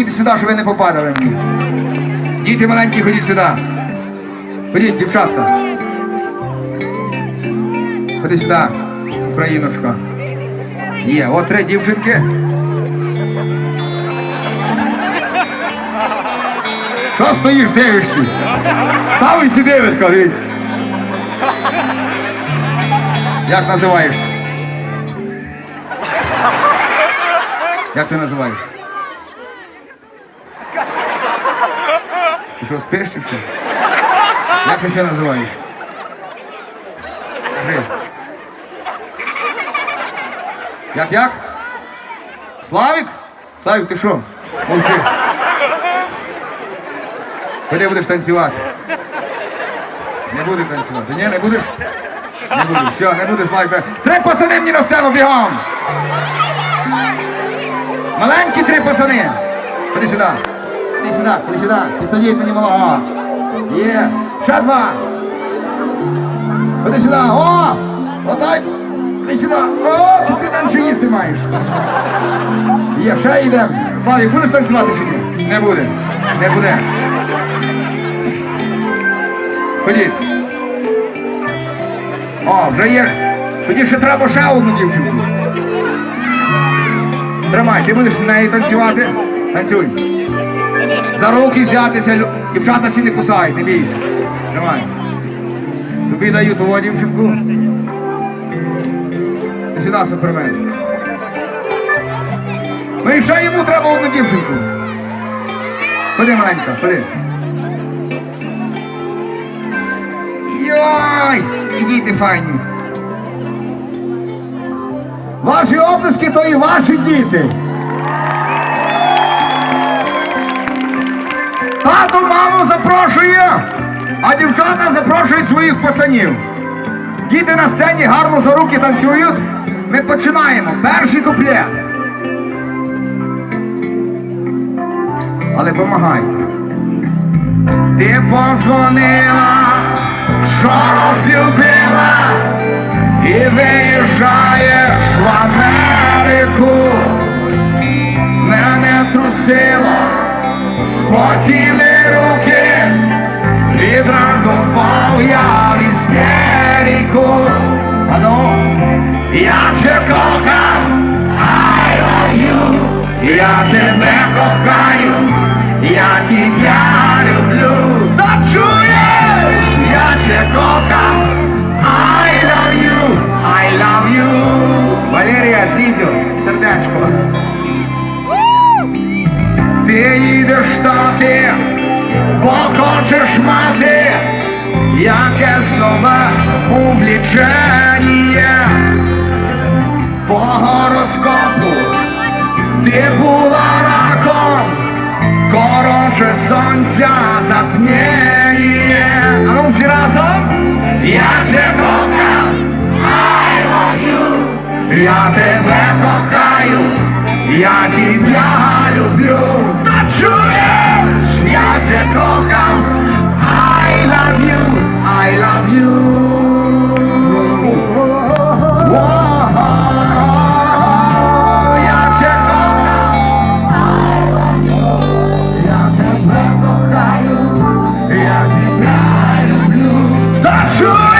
діти сюди, щоб ви не попадали мені. Діти маленькі, ходіть сюди. Ходіть, дівчатка. Ходи сюди, Україночка. Є, от три дівчинки. Що стоїш, дивишся? Став і сюди, Витко, дивіться. Як називаєшся? Як ти називаєшся? Ти що, спиш чи що? Як ти себе називаєш? Кажи. Як як? Славік? Славік, ти що? Мовчиш. Куди будеш танцювати? Не буде танцювати. Ні, не будеш? Не будеш. Все, не будеш Славік. Три пацани мені на сцену бігом! Маленькі три пацани. Ходи сюди. Ходи сюди, ходи сюди. Підсадіть мені малого. Є. Ще два. Ходи сюди. О! Отай. Ходи сюди. О, тут ти менше їсти маєш. Є, ще йдемо. Славік, будеш танцювати чи ні? Не буде. Не буде. Ходіть. О, вже є. Тоді ще треба ще одну дівчинку. Тримай, ти будеш з нею танцювати? Танцюй. За руки взятися, дівчата сі не кусають, не бійся. Тримай. Тобі даю твою дівчинку. Ти сюди супермен. Ну і ще йому треба одну дівчинку. Ходи, маленька, ходи. Йой! Ідіть, файні. Ваші оплески то і ваші діти. Тато маму запрошує, а дівчата запрошують своїх пацанів. Діти на сцені гарно за руки танцюють. Ми починаємо. Перший куплет. Але помагайте. Ти подзвонила, що розлюбила, і виїжджаєш в Америку. Мене трусило, спотіли руки, відразу впав я в істерику. Ану, я тебе кохам, I love you. Я тебе кохаю, я тебя люблю. Та чуєш, я тебе кохам, I love you, I love you. Валерія, Дзідзю, сердечко. Ти їдеш в Штати, бо хочеш мати якесь нове увлічення по гороскопу. Ти була раком, коротше сонця затміння. А ну всі разом. Я тебе кохаю, I love you. Я тебе кохаю, я тебя люблю. Та чуєш, я тебе кохам, I love you, I love you. О, я тебе кохам, я тебе кохаю, я тебя люблю. Та чуєш,